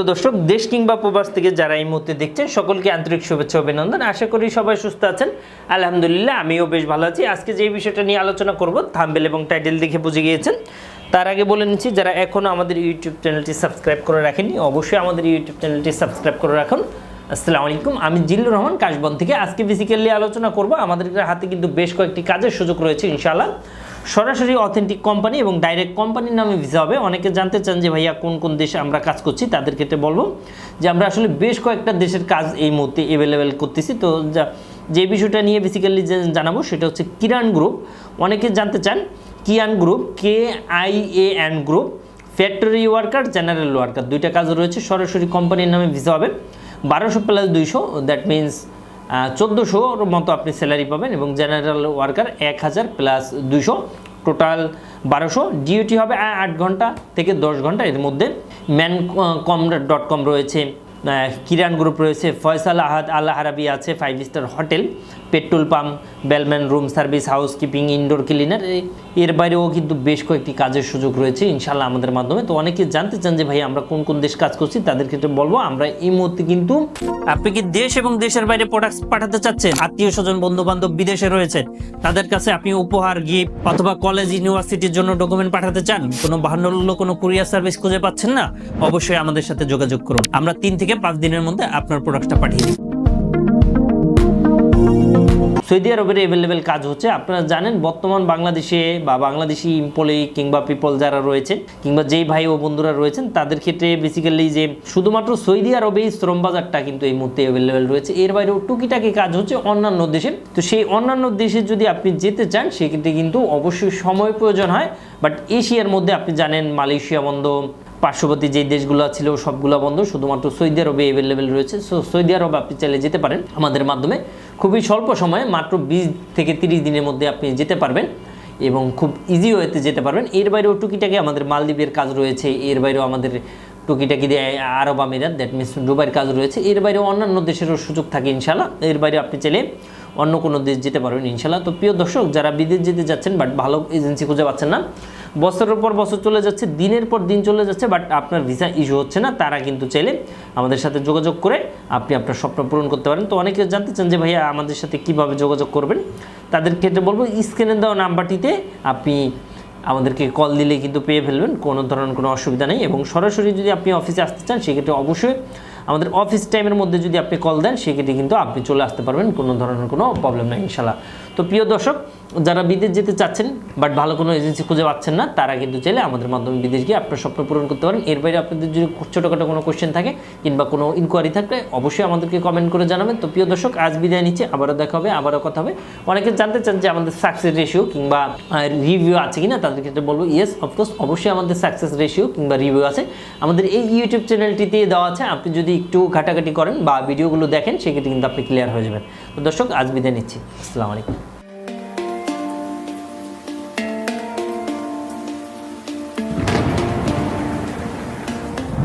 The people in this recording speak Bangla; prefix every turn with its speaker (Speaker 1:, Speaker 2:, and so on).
Speaker 1: তো দর্শক, দেশ কিংবা প্রবাস থেকে যারা এই মুহূর্তে দেখছেন, সকলকে আন্তরিক শুভেচ্ছা অভিনন্দন। আশা করি সবাই সুস্থ আছেন। আলহামদুলিল্লাহ, আমিও বেশ ভালো আছি। আজকে যে বিষয়টা নিয়ে আলোচনা করব, থাম্বেল এবং টাইটেল দেখে বুঝে গিয়েছেন। তার আগে বলে নিচ্ছি, যারা এখনও আমাদের ইউটিউব চ্যানেলটি সাবস্ক্রাইব করে রাখেনি অবশ্যই আমাদের ইউটিউব চ্যানেলটি সাবস্ক্রাইব করে রাখুন। আসসালামু আলাইকুম, আমি জিল্লুর রহমান, কাশবন থেকে আজকে বেসিক্যালি আলোচনা করব। আমাদের হাতে কিন্তু বেশ কয়েকটি কাজের সুযোগ রয়েছে, ইনশাআল্লাহ। সরাসরি অথেন্টিক কোম্পানি এবং ডাইরেক্ট কোম্পানির নামে ভিসা হবে। অনেকে জানতে চান যে ভাইয়া কোন কোন দেশে আমরা কাজ করছি, তাদের ক্ষেত্রে বলব যে আমরা আসলে বেশ কয়েকটা দেশের কাজ এই মুহূর্তে অ্যাভেলেবেল করতেছি। তো যা, যে বিষয়টা নিয়ে বেসিক্যালি জানাব সেটা হচ্ছে কিরান গ্রুপ অনেকে জানতে চান, Kian group K I A N group factory worker general worker দুইটা কাজ রয়েছে। সরাসরি কোম্পানির নামে ভিসা হবে। বারোশো প্লাস দুইশো দ্যাট মিন্স চোদ্দোশোর মতো আপনি স্যালারি পাবেন এবং জেনারেল ওয়ার্কার এক হাজার প্লাস দুশো টোটাল বারোশো। ডিউটি হবে আট ঘণ্টা থেকে দশ ঘণ্টা। এর মধ্যে ম্যান কম ডট কম রয়েছে। কিরান গ্রুপ রয়েছে, ফয়সাল আহাদ, আল হারাবি আছে five star hotel petrol pump bellman room service housekeeping indoor cleaner এর বাইরেও কিন্তু বেশ কয়েকটি কাজের সুযোগ রয়েছে ইনশাল্লাহ আমাদের মাধ্যমে। তো অনেকে জানতে চান যে ভাই আমরা কোন কোন দেশ কাজ করছি, তাদের ক্ষেত্রে বলব, আমরা এই মুহূর্তে কিন্তু আপনি কি দেশ এবং দেশের বাইরে প্রোডাক্ট পাঠাতে চাচ্ছেন? আত্মীয় স্বজন বন্ধু বান্ধব বিদেশে রয়েছে, তাদের কাছে আপনি উপহার গিফট অথবা কলেজ ইউনিভার্সিটির জন্য ডকুমেন্ট পাঠাতে চান? কোনো বাহান্ন কোনো কুরিয়ার সার্ভিস খুঁজে পাচ্ছেন না? অবশ্যই আমাদের সাথে যোগাযোগ করুন। আমরা তিন থেকে পাঁচ দিনের মধ্যে আপনার প্রোডাক্টটা পাঠিয়ে দিই সৌদি আরবের অ্যাভেলেবেল কাজ হচ্ছে, আপনারা জানেন বর্তমান বাংলাদেশে বা বাংলাদেশি ইম্পলি কিংবা পিপল যারা রয়েছে, কিংবা যেই ভাই ও বন্ধুরা রয়েছেন, তাদের ক্ষেত্রে বেসিক্যালি যে শুধুমাত্র সৌদি আরবেই শ্রম বাজারটা কিন্তু এই মুহূর্তে অ্যাভেলেবেল রয়েছে। এর বাইরেও টুকিটাকি কাজ হচ্ছে অন্যান্য দেশে। তো সেই অন্যান্য দেশে যদি আপনি যেতে চান, সেক্ষেত্রে কিন্তু অবশ্যই সময় প্রয়োজন হয়। বাট এশিয়ার মধ্যে আপনি জানেন মালয়েশিয়া বন্ধ পার্শ্ববর্তী যে দেশগুলো ছিল সবগুলো বন্ধ, শুধুমাত্র সৌদি আরবে অ্যাভেলেবেল রয়েছে। সো সৌদি আরব আপনি চাইলে যেতে পারেন আমাদের মাধ্যমে। খুবই স্বল্প সময়ে, মাত্র বিশ থেকে তিরিশ দিনের মধ্যে আপনি যেতে পারবেন এবং খুব ইজি ওয়েতে যেতে পারবেন। এর বাইরেও টুকিটাকি আমাদের মালদ্বীপের কাজ রয়েছে, এর বাইরেও আমাদের টুকিটাকি দিয়ে আরব আমিরাত দ্যাট মিনস দুবাইয়ের কাজ রয়েছে। এর বাইরেও অন্যান্য দেশেরও সুযোগ থাকে ইনশাল্লাহ এর বাইরে আপনি চাইলে অন্য কোনো দেশ যেতে পারবেন ইনশাল্লাহ তো প্রিয় দর্শক, যারা বিদেশ যেতে যাচ্ছেন বাট ভালো এজেন্সি খুঁজে পাচ্ছেন না বছরের পর বছর চলে যাচ্ছে, দিনের পর দিন চলে যাচ্ছে বাট আপনার ভিসা ইস্যু হচ্ছে না, তারা কিন্তু চাইলে আমাদের সাথে যোগাযোগ করে আপনি আপনার স্বপ্ন পূরণ করতে পারেন। তো অনেকে জানতে চান যে ভাইয়া আমাদের সাথে কীভাবে যোগাযোগ করবেন, তাদের ক্ষেত্রে বলব স্ক্রিনে দেওয়া নাম্বারটিতে আপনি আমাদেরকে কল দিলে কিন্তু পেয়ে ফেলবেন, কোনো ধরনের কোনো অসুবিধা নেই। এবং সরাসরি যদি আপনি অফিসে আসতে চান, সেক্ষেত্রে অবশ্যই আমাদের অফিস টাইমের মধ্যে যদি আপনি কল দেন, সেক্ষেত্রে কিন্তু আপনি চলে আসতে পারবেন, কোনো ধরনের কোনো প্রবলেম নেই ইনশাল্লাহ তো প্রিয় দর্শক, যারা বিদেশ যেতে চাচ্ছেন বাট ভালো কোনো এজেন্সি খুঁজে পাচ্ছেন না, তারা কিন্তু চাইলে আমাদের মাধ্যমে বিদেশ গিয়ে আপনার স্বপ্ন পূরণ করতে পারেন। এর বাইরে আপনাদের যদি ছোটোখাটো কোনো কোশ্চেন থাকে, কিংবা কোনো ইনকোয়ারি থাকলে অবশ্যই আমাদেরকে কমেন্ট করে জানাবেন। তো প্রিয় দর্শক, আজ বিদায় নিচ্ছে, আবারও দেখা হবে, আবারও কথা হবে। অনেকে জানতে চান যে আমাদের সাকসেস রেশিও কিংবা রিভিউ আছে কিনা তাদের ক্ষেত্রে বলব ইয়েস অফকোর্স অবশ্যই আমাদের সাকসেস রেশিও কিংবা রিভিউ আছে। আমাদের এই ইউটিউব চ্যানেলটিতে দেওয়া আছে, আপনি যদি একটু ঘাটাঘাটি করেন বা ভিডিওগুলো দেখেন, সেক্ষেত্রে কিন্তু আপনি ক্লিয়ার হয়ে যাবেন। তো দর্শক, আজ বিদায় নিচ্ছি। আসসালামু আলাইকুম।